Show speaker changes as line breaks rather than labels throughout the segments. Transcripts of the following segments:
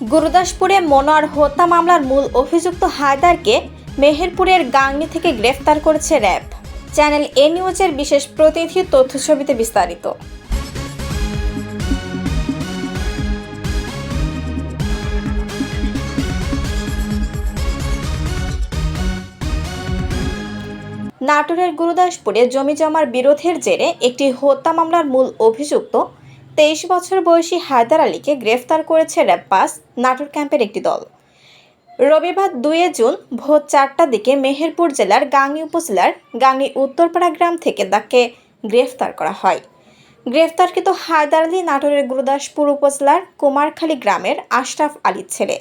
গুরুদাসপুরে মনোয়ার হত্যা মামলার মূল অভিযুক্ত হায়দারকে মেহেরপুরের গাংনি থেকে গ্রেফতার করেছে র্যাব। চ্যানেল এ নিউজের বিশেষ প্রতিনিধি তথ্য ছবিতে বিস্তারিত। নাটোরের গুরুদাসপুরে জমি জমার বিরোধের জেরে একটি হত্যা মামলার মূল অভিযুক্ত তেইশ বছর বয়সী হায়দার আলীকে গ্রেফতার করেছে র্যাব পাস নাটোর ক্যাম্পের একটি দল। রবিবার দুয়ে জুন ভোর চারটার দিকে মেহেরপুর জেলার গাংনী উপজেলার গাংনী উত্তরপাড়া গ্রাম থেকে তাকে গ্রেফতার করা হয়। গ্রেফতারকৃত হায়দার আলী নাটোরের গুরুদাসপুর উপজেলার কুমারখালী গ্রামের আশরাফ আলীর ছেলে।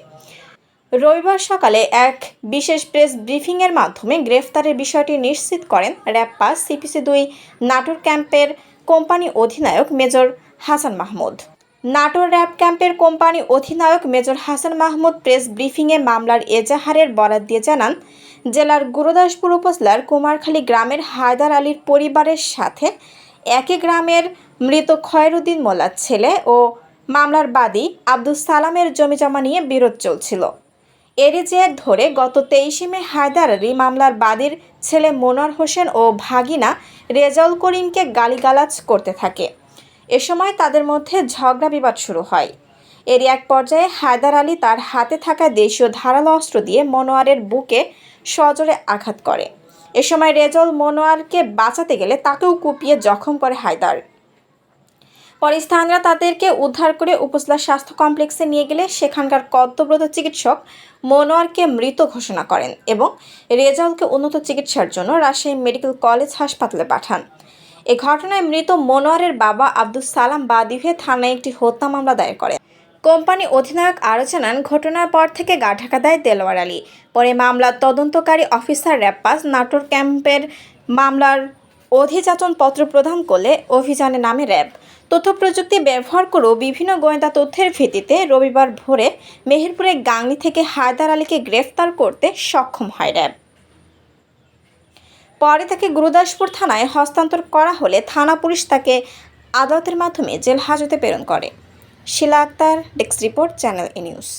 রবিবার সকালে এক বিশেষ প্রেস ব্রিফিংয়ের মাধ্যমে গ্রেফতারের বিষয়টি নিশ্চিত করেন র্যাব পাস সিপিসি দুই নাটোর ক্যাম্পের কোম্পানি অধিনায়ক মেজর হাসান মাহমুদ। নাটোর র্যাব ক্যাম্পের কোম্পানি অধিনায়ক মেজর হাসান মাহমুদ প্রেস ব্রিফিংয়ে মামলার এজাহারের বরাত দিয়ে জানান, জেলার গুরুদাসপুর উপজেলার কুমারখালী গ্রামের হায়দার আলীর পরিবারের সাথে একই গ্রামের মৃত খয়রুদ্দিন মোল্লার ছেলে ও মামলার বাদী আব্দুল সালামের জমিজমা নিয়ে বিরোধ চলছিল। এরই জের ধরে গত তেইশে মে হায়দার আলী মামলার বাদীর ছেলে মনোয়ার হোসেন ও ভাগিনা রেজাউল করিমকে গালিগালাজ করতে থাকে। এ সময় তাদের মধ্যে ঝগড়া বিবাদ শুরু হয়। এরই এক পর্যায়ে হায়দার আলী তার হাতে থাকা দেশীয় ধারালো অস্ত্র দিয়ে মনোয়ারের বুকে সজোরে আঘাত করে। এ সময় রেজাউল মনোয়ারকে বাঁচাতে গেলে তাকেও কুপিয়ে জখম করে হায়দার। পরে স্থানীয়রা তাদেরকে উদ্ধার করে উপজেলা স্বাস্থ্য কমপ্লেক্সে নিয়ে গেলে সেখানকার কর্তব্যরত চিকিৎসক মনোয়ারকে মৃত ঘোষণা করেন এবং রেজাউলকে উন্নত চিকিৎসার জন্য রাজশাহী মেডিকেল কলেজ হাসপাতালে পাঠান। এ ঘটনায় মৃত মনোয়ারের বাবা আব্দুল সালাম বাদী হয়ে থানায় একটি হত্যা মামলা দায়ের করে কোম্পানি অধিনায়ক আরও জানান, ঘটনার পর থেকে গা ঢাকা দেয় দেলোয়ার আলী। পরে মামলার তদন্তকারী অফিসার র্যাপাস নাটোর ক্যাম্পের মামলার অধিযাচন পত্র প্রদান করলে অভিযানে নামে র্যাব। তথ্য প্রযুক্তি ব্যবহার করেও বিভিন্ন গোয়েন্দা তথ্যের ভিত্তিতে রবিবার ভোরে মেহেরপুরের গাংনি থেকে হায়দার আলীকে গ্রেফতার করতে সক্ষম হয় র্যাব। পরে তাকে গুরুদাসপুর থানায় হস্তান্তর করা হলে থানা পুলিশ তাকে আদালতের মাধ্যমে জেল হাজতে প্রেরণ করে। Shila Akter, desk report, channel A news.